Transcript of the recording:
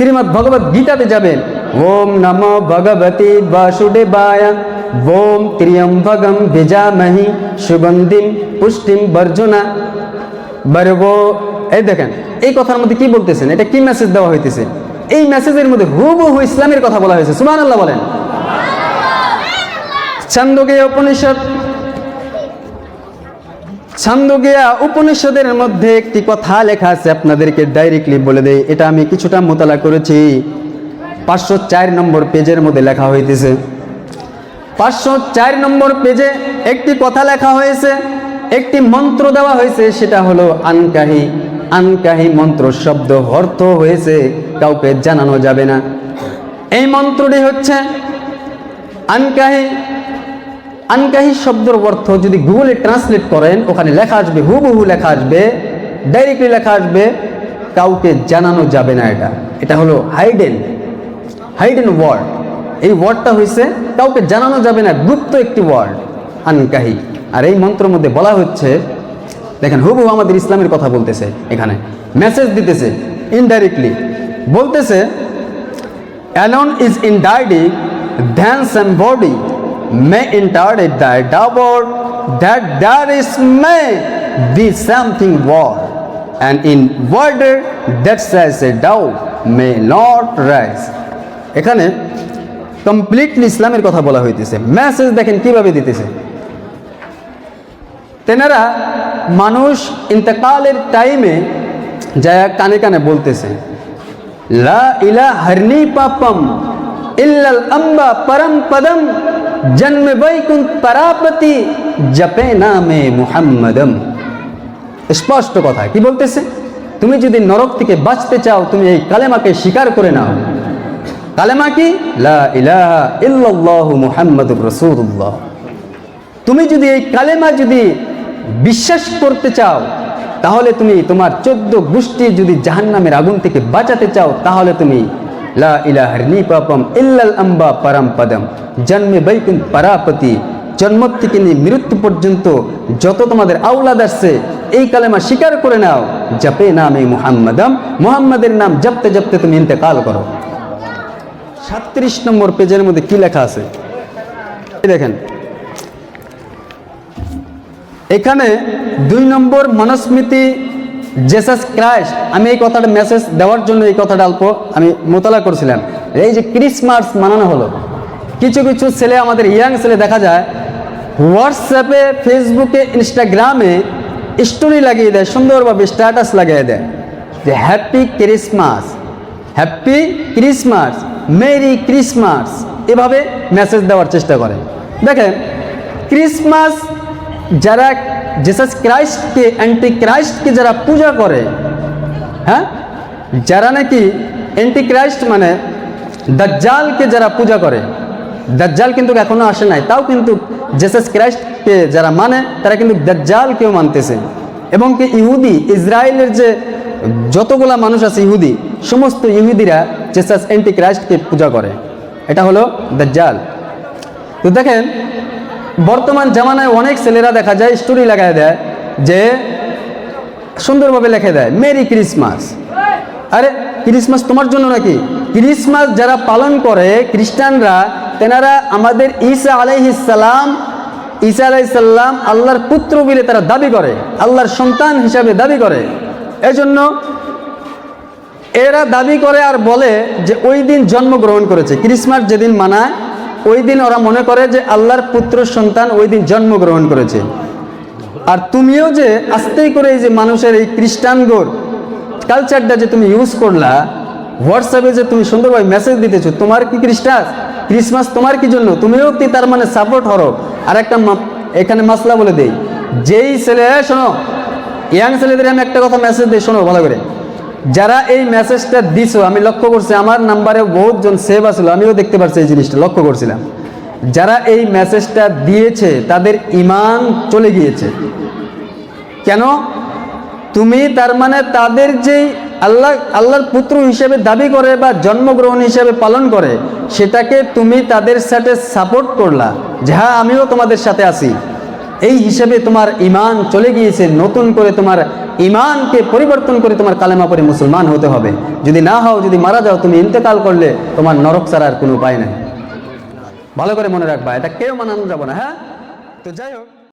শ্রীমৎ ভগবত গীতাতে যাবেন। ওম নম ভগবতী বাসুদেবায়। ওম ত্রিয়ম্বকম বিজামহি সুগন্ধিম পুষ্টিম বর্জনা। বরবো এই দেখেন এই কথার মধ্যে কি বলতেছেন? এটা কি মেসেজ দেওয়া হইতেছে? এই মেসেজের মধ্যে হুবহু ইসলামের কথা বলা হয়েছে। সুমান আল্লাহ বলেন ছন্দগীয় উপনিষদ ছন্দগিয়া উপনিষদের মধ্যে একটি কথা লেখা আছে, আপনাদেরকে ডাইরেক্টলি বলে দেয় এটা আমি কিছুটা মোতালা করেছি। পাঁচশো চার নম্বর পেজের মধ্যে লেখা হইতেছে। পাঁচশো চার নম্বর পেজে একটি কথা লেখা হয়েছে, একটি মন্ত্র দেওয়া হয়েছে, সেটা হলো আনকাহি। আনকাহি মন্ত্র শব্দ অর্থ হয়েছে, কাউকে জানানো যাবে না। এই মন্ত্রটি হচ্ছে, আনকাহি আনকাহি শব্দের অর্থ যদি গুগলে ট্রান্সলেট করেন ওখানে লেখা আসবে হুবহু লেখা আসবে ডাইরেক্টলি লেখা আসবে কাউকে জানানো যাবে না এটা। এটা হলো হাইডেন হাইডেন ওয়ার্ড এই ওয়ার্ডটা হয়েছে কাউকে জানানো যাবে না গুপ্ত একটি ওয়ার্ড আনকাহি। আর এই মন্ত্রের মধ্যে বলা হচ্ছে দেখেন হুবহু আমাদের ইসলামের কথা বলতেছে এখানে। মেসেজ দিতেছে ইনডাইরেক্টলি বলতেছে alone is indicted, then somebody may interpret thy doubt that there is may be something war, and in wonder that says a doubt may not rise. এখানে কমপ্লিটলি ইসলামের কথা বলা হইতেছে মেসেজ দেখেন কীভাবে দিতেছে তেনারা মানুষ ইন্তকালের টাইমে যায় কানে কানে বলতেছে লা ইলা হরনি পাপম ইল্লাল আম্বা পরম পদম জন্ম বৈকুন্ত পরাপতি, জপে নামে মুহাম্মদম। স্পষ্ট কথা, কি বলতেছে? তুমি যদি নরক থেকে বাঁচতে চাও, তুমি এই কালেমাকে স্বীকার করে নাও। কালেমা কি? মুহাম্মাদুর রাসূলুল্লাহ। তুমি যদি এই কালেমা যদি বিশ্বাস করতে চাও, তাহলে তুমি তোমার চোদ্দ গোষ্ঠী যদি জাহান্নামের আগুন থেকে বাঁচাতে চাও, তাহলে তুমি লা ইলাহার নিপাপম ইল্লাল আম্বা পারাম পদম। জন্মে বৈকুন পরাপতি জন্ম থেকে নিয়ে মৃত্যু পর্যন্ত যত তোমাদের আওলাদ আসছে, এই কালেমা স্বীকার করে নাও, জপে নামে মুহাম্মদম। মুহাম্মাদের নাম জপতে জপতে তুমি ইন্তেকাল করো। সাতত্রিশ নম্বর পেজের মধ্যে কি লেখা আছে? এই দেখেন। এখানে দুই নম্বর মনস্মৃতি জেসাস ক্রাইস্ট আমি এই কথাটা মেসেজ দেওয়ার জন্য এই কথাটা অল্প আমি মোতালা করছিলাম। এই যে ক্রিসমাস মানানো হলো। কিছু কিছু ছেলে, আমাদের ইয়াং ছেলে দেখা যায় হোয়াটসঅ্যাপে ফেসবুকে ইনস্টাগ্রামে স্টোরি লাগিয়ে দেয়, সুন্দরভাবে স্ট্যাটাস লাগিয়ে দেয় যে happy Christmas happy Christmas merry Christmas এভাবে মেসেজ দেওয়ার চেষ্টা করে। দেখেন ক্রিসমাস যারা জেসাস ক্রাইস্টকে অ্যান্টি ক্রাইস্টকে যারা পূজা করে হ্যাঁ? যারা নাকি অ্যান্টি ক্রাইস্ট মানে দাজ্জালকে যারা পূজা করে দাজ্জাল কিন্তু এখনও আসে নাই, তাও কিন্তু জেসাস ক্রাইস্টকে যারা মানে তারা কিন্তু দাজ্জালকেও মানতেছে। এবং কি ইহুদি, ইসরায়েলের যে যতগুলা মানুষ আছে ইহুদি, সমস্ত ইহুদিরা জেসাস অ্যান্টি ক্রাইস্টকে পূজা করে। এটা হলো দাজ্জাল তো দেখেন বর্তমান জামানায় অনেক ছেলেরা দেখা যায় স্টোরি লাগায় দেয় যে সুন্দরভাবে লিখে দেয়, মেরি ক্রিসমাস। আরে, ক্রিসমাস তোমার জন্য নাকি? ক্রিসমাস যারা পালন করে খ্রিস্টানরা, তেনারা আমাদের ঈসা আলাইহিসাল্লাম ঈসা আলাইসাল্লাম আল্লাহর পুত্র বলে তারা দাবি করে, আল্লাহর সন্তান হিসাবে দাবি করে। এজন্য এরা দাবি করে আর বলে যে ওই দিন জন্মগ্রহণ করেছে। ক্রিসমাস যেদিন মানায় ওই দিন ওরা মনে করে যে আল্লাহর পুত্র সন্তান ওই দিন জন্মগ্রহণ করেছে। আর তুমিও যে আস্তেই করে এই যে মানুষের এই খ্রিস্টানগোর কালচারটা যে তুমি ইউজ করলা হোয়াটসঅ্যাপে যে তুমি সুন্দরভাবে মেসেজ দিতেছো, তোমার কি খ্রিস্টাস ক্রিসমাস তোমার কি জন্য? তুমিও কি তার মানে সাপোর্ট হরো? আর একটা এখানে মাসলা বলে দেই, যেই ছেলে, শোনো, ইয়াং ছেলেদের আমি একটা কথা মেসেজ দিই, শোনো ভালো করে। যারা এই মেসেজটা দিছো, আমি লক্ষ্য করছি আমার নাম্বারে বহুতজন সেভ আসলো আমিও দেখতে পাচ্ছি এই জিনিসটা, লক্ষ্য করছিলাম। যারা এই মেসেজটা দিয়েছে, তাদের ইমান চলে গিয়েছে। কেন? তুমি তার মানে তাদের যেই আল্লাহ, আল্লাহর পুত্র হিসেবে দাবি করে বা জন্মগ্রহণ হিসেবে পালন করে, সেটাকে তুমি তাদের সাথে সাপোর্ট করলা। যে আমিও তোমাদের সাথে আছি। এই হিসেবে তোমার ইমান চলে গিয়েছে, নতুন করে তোমার ইমানকে পরিবর্তন করে তোমার কালেমা পরে মুসলমান হতে হবে। যদি না হও, যদি মারা যাও, তুমি ইন্তেকাল করলে তোমার নরক ছাড়ার কোনো উপায় নাই। ভালো করে মনে রাখবা, এটা কেউ মানানো যাব না হ্যাঁ? তো যাই হোক।